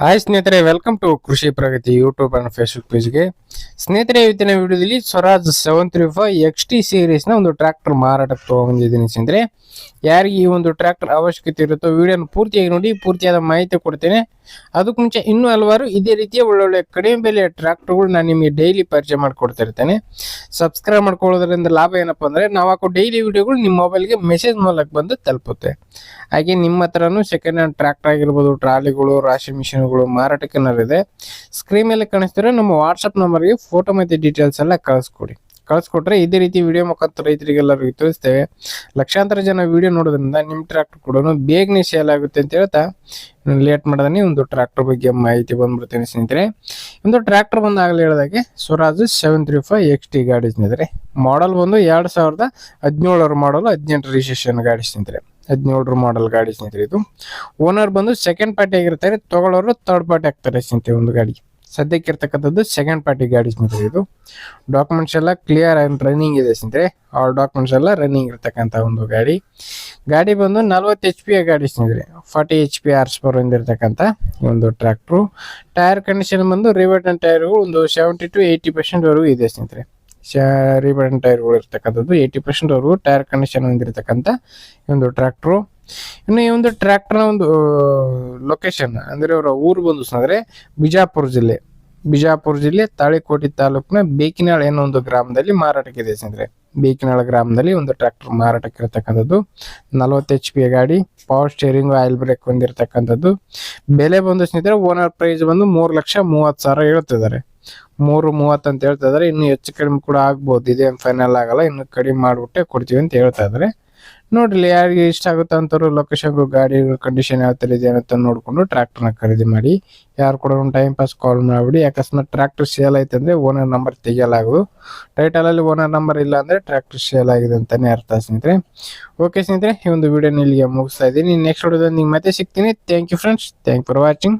Hi ಸ್ನೇಹಿತರೆ welcome to Krishi Pragati YouTube and Facebook ಪೇಜ್ಗೆ ಸ್ನೇಹಿತರೆ, ಇವತ್ತಿನ ವಿಡಿಯೋದಲ್ಲಿ Swaraj seven three five X T ಸೀರೀಸ್ನ ಒಂದು ಟ್ರ್ಯಾಕ್ಟರ್ ಮಾರಾಟಕ್ಕೆ ತೊಗೊಂಡಿದ್ದೀನಿ ಸ್ನೇಹಿತರೆ. ಯಾರಿಗೆ ಈ ಒಂದು ಟ್ರ್ಯಾಕ್ಟರ್ ಅವಶ್ಯಕತೆ ಇರುತ್ತೋ ವಿಡಿಯೋನ ಪೂರ್ತಿಯಾಗಿ ನೋಡಿ, ಪೂರ್ತಿಯಾದ ಮಾಹಿತಿ ಕೊಡ್ತೇನೆ. ಅದಕ್ಕೆ ಮುಂಚೆ ಇನ್ನೂ ಹಲವಾರು ಇದೇ ರೀತಿಯ ಒಳ್ಳೊಳ್ಳೆ ಕಡಿಮೆ ಬೆಲೆಯ ಟ್ರ್ಯಾಕ್ಟರ್ಗಳು ನಾನು ನಿಮಗೆ ಡೈಲಿ ಪರಿಚಯ ಮಾಡಿಕೊಡ್ತಿರ್ತೇನೆ. ಸಬ್ಸ್ಕ್ರೈಬ್ ಮಾಡ್ಕೊಳ್ಳೋದ್ರಿಂದ ಲಾಭ ಏನಪ್ಪ ಅಂದರೆ, ನಾವು ಹಾಕೋ ಡೈಲಿ ವಿಡಿಯೋಗಳು ನಿಮ್ಮ ಮೊಬೈಲ್ಗೆ ಮೆಸೇಜ್ ಮೂಲಕ ಬಂದು ತಲುಪುತ್ತೆ. ಹಾಗೆ ನಿಮ್ಮ ಹತ್ರನೂ ಸೆಕೆಂಡ್ ಹ್ಯಾಂಡ್ ಟ್ರ್ಯಾಕ್ಟರ್ ಆಗಿರ್ಬೋದು, ಟ್ರಾಲಿಗಳು ರಾಶಿ ಮಿಷಿನ್ಗಳು ಮಾರಾಟಕ್ಕೆ ಇದೆ ಸ್ಕ್ರೀನ್ ಮೇಲೆ ಕಾಣಿಸ್ತಿರೋ ನಮ್ಮ ವಾಟ್ಸಪ್ ನಂಬರ್ಗೆ ಫೋಟೋ ಮತ್ತು ಡೀಟೇಲ್ಸ್ ಎಲ್ಲ ಕಳಿಸ್ಕೊಡಿ. ಕಳಿಸ್ಕೊಟ್ರೆ ಇದೇ ರೀತಿ ವಿಡಿಯೋ ಮುಖಾಂತರ ರೈತರಿಗೆಲ್ಲರಿಗೂ ತಿಳಿಸ್ತೇವೆ ಲಕ್ಷಾಂತರ ಜನ ವಿಡಿಯೋ ನೋಡೋದ್ರಿಂದ ನಿಮ್ಮ ಟ್ರ್ಯಾಕ್ಟರ್ ಕೂಡ ಬೇಗನೆ ಸೇಲ್ ಆಗುತ್ತೆ ಅಂತ ಹೇಳ್ತಾ ಲೇಟ್ ಮಾಡೋದನ್ನೇ ಒಂದು ಟ್ರ್ಯಾಕ್ಟರ್ ಬಗ್ಗೆ ಮಾಹಿತಿ ಬಂದ್ಬಿಡ್ತೇನೆ ಸ್ನೇಹಿತರೆ. ಒಂದು ಟ್ರ್ಯಾಕ್ಟರ್ ಬಂದಾಗಲೇ ಹೇಳಿದಾಗೆ, Swaraj seven three five X T ಗಾಡಿ ಸ್ನೇಹಿತರೆ. ಮಾಡಲ್ ಬಂದು ಎರಡು ಸಾವಿರದ ಹದಿನೇಳರ ಮಾಡಲ್ ಹದಿನೆಂಟು ರಿಜಿಸ್ಟ್ರೇಷನ್ ಗಾಡಿ ಸ್ನೇಹಿತರೆ. ಹದಿನೇಳರ ಮಾಡಲ್ ಗಾಡಿ ಸ್ನೇಹಿತರೆ ಇದು. ಓನರ್ ಬಂದು ಸೆಕೆಂಡ್ ಪಾರ್ಟಿ ಆಗಿರ್ತಾರೆ, ತಗೊಳ್ಳೋರು ಥರ್ಡ್ ಪಾರ್ಟಿ ಆಗ್ತಾರೆ ಸ್ನೇಹಿತರೆ ಒಂದು ಗಾಡಿ. ಸದ್ಯಕ್ಕೆ ಇರ್ತಕ್ಕಂಥದ್ದು ಸೆಕೆಂಡ್ ಪಾರ್ಟಿ ಗಾಡಿ ಸ್ನೇಹಿತರೆ ಇದು. ಡಾಕ್ಯುಮೆಂಟ್ಸ್ ಎಲ್ಲ ಕ್ಲಿಯರ್ ಆ್ಯಂಡ್ ರನ್ನಿಂಗ್ ಇದೆ ಸ್ನೇಹಿತರೆ. ಆ ಡಾಕ್ಯುಮೆಂಟ್ಸ್ ಎಲ್ಲ ರನ್ನಿಂಗ್ ಇರ್ತಕ್ಕಂಥ ಒಂದು ಗಾಡಿ. ಗಾಡಿ ಬಂದು ನಲ್ವತ್ತು ಎಚ್ ಪಿ ಗಾಡಿ ಸ್ನೇಹಿತರೆ. Forty H P hours per ಹೊಂದಿರತಕ್ಕಂಥ ಒಂದು ಟ್ರ್ಯಾಕ್ಟ್ರು ಟೈರ್ ಕಂಡೀಷನ್ ಬಂದು ರಿವರ್ಟನ್ ಟೈರ್ಗಳು ಒಂದು ಸೆವೆಂಟಿ ಟು ಏಯ್ಟಿ ಪರ್ಸೆಂಟ್ವರೆಗೂ ಇದೆ ಸ್ನೇಹಿತರೆ. ರಿವರ್ಟನ್ ಟೈರ್ಗಳು ಇರ್ತಕ್ಕಂಥದ್ದು ಏಯ್ಟಿ ಅವರು ಟೈರ್ ಕಂಡೀಷನ್ ಹೊಂದಿರತಕ್ಕಂಥ ಈ ಒಂದು ಟ್ರ್ಯಾಕ್ಟ್ರು ಇನ್ನು ಈ ಒಂದು ಟ್ರ್ಯಾಕ್ಟರ್ನ ಒಂದು ಲೊಕೇಶನ್ ಅಂದರೆ ಅವರ ಊರು ಬಂದು ಅಂದರೆ ಬಿಜಾಪುರ ಜಿಲ್ಲೆ. ಬಿಜಾಪುರ ಜಿಲ್ಲೆ ತಾಳಿಕೋಟೆ ತಾಲೂಕಿನ ಬೇಕಿನಾಳ್ ಏನೋ ಒಂದು ಗ್ರಾಮದಲ್ಲಿ ಮಾರಾಟಕ್ಕೆ ಇದೆ ಸ್ನೇಹಿತರೆ. ಬೇಕಿನಾಳ ಗ್ರಾಮದಲ್ಲಿ ಒಂದು ಟ್ರ್ಯಾಕ್ಟರ್ ಮಾರಾಟಕ್ಕೆ ಇರತಕ್ಕಂಥದ್ದು. ನಲವತ್ತು ಎಚ್ ಪಿ ಗಾಡಿ ಪವರ್ ಸ್ಟೇರಿಂಗ್ ಆಯಿಲ್ ಬ್ರೇಕ್ ಹೊಂದಿರತಕ್ಕಂಥದ್ದು. ಬೆಲೆ ಬಂದು ಸ್ನೇಹಿತರೆ ಓನರ್ ಪ್ರೈಸ್ ಬಂದು ಮೂರು ಲಕ್ಷ ಮೂವತ್ತು ಸಾವಿರ ಹೇಳ್ತಿದ್ದಾರೆ. ಮೂರು ಮೂವತ್ತು ಅಂತ ಹೇಳ್ತಾ ಇದ್ದಾರೆ ಇನ್ನು ಹೆಚ್ಚು ಕಡಿಮೆ ಕೂಡ ಆಗ್ಬೋದು. ಇದೇನು ಫೈನಲ್ ಆಗಲ್ಲ. ಇನ್ನು ಕಡಿಮೆ ಮಾಡಿಬಿಟ್ಟೆ ಕೊಡ್ತೀವಿ ಅಂತ ಹೇಳ್ತಾ ಇದ್ದಾರೆ. ನೋಡ್ರಿ ಯಾರಿಗೆ ಇಷ್ಟ ಆಗುತ್ತೆ ಅಂತವ್ರು ಲೊಕೇಶನ್ಗೂ ಗಾಡಿ ಕಂಡೀಷನ್ ಯಾವ ಥರ ಇದೆ ಅಂತ ನೋಡಿಕೊಂಡು ಟ್ರ್ಯಾಕ್ಟರ್ನ ಖರೀದಿ ಮಾಡಿ. ಯಾರು ಕೂಡ ಟೈಮ್ ಪಾಸ್ ಕಾಲ್ ಮಾಡಿಬಿಡಿ. ಅಕಸ್ಮಾತ್ ಟ್ರ್ಯಾಕ್ಟರ್ ಸೇಲ್ ಆಯ್ತು ಅಂದರೆ ಓನರ್ ನಂಬರ್ ತೆಗೆಯಲಾಗದು ಟೈಟಲಲ್ಲಿ ಓನರ್ ನಂಬರ್ ಇಲ್ಲ ಅಂದರೆ ಟ್ರ್ಯಾಕ್ಟರ್ ಸೇಲ್ ಆಗಿದೆ ಅಂತಲೇ ಅರ್ಥ ಸ್ನೇಹಿತರೆ. ಓಕೆ ಸ್ನೇಹಿತರೆ, ಈ ಒಂದು ವಿಡಿಯೋನ ಇಲ್ಲಿಗೆ ಮುಗಿಸ್ತಾ ಇದ್ದೀನಿ. ನೆಕ್ಸ್ಟ್ ವಿಡಿಯೋದಲ್ಲಿ ನಿಮ್ಗೆ ಮತ್ತೆ ಸಿಗ್ತೀನಿ. Thank you friends thank for watching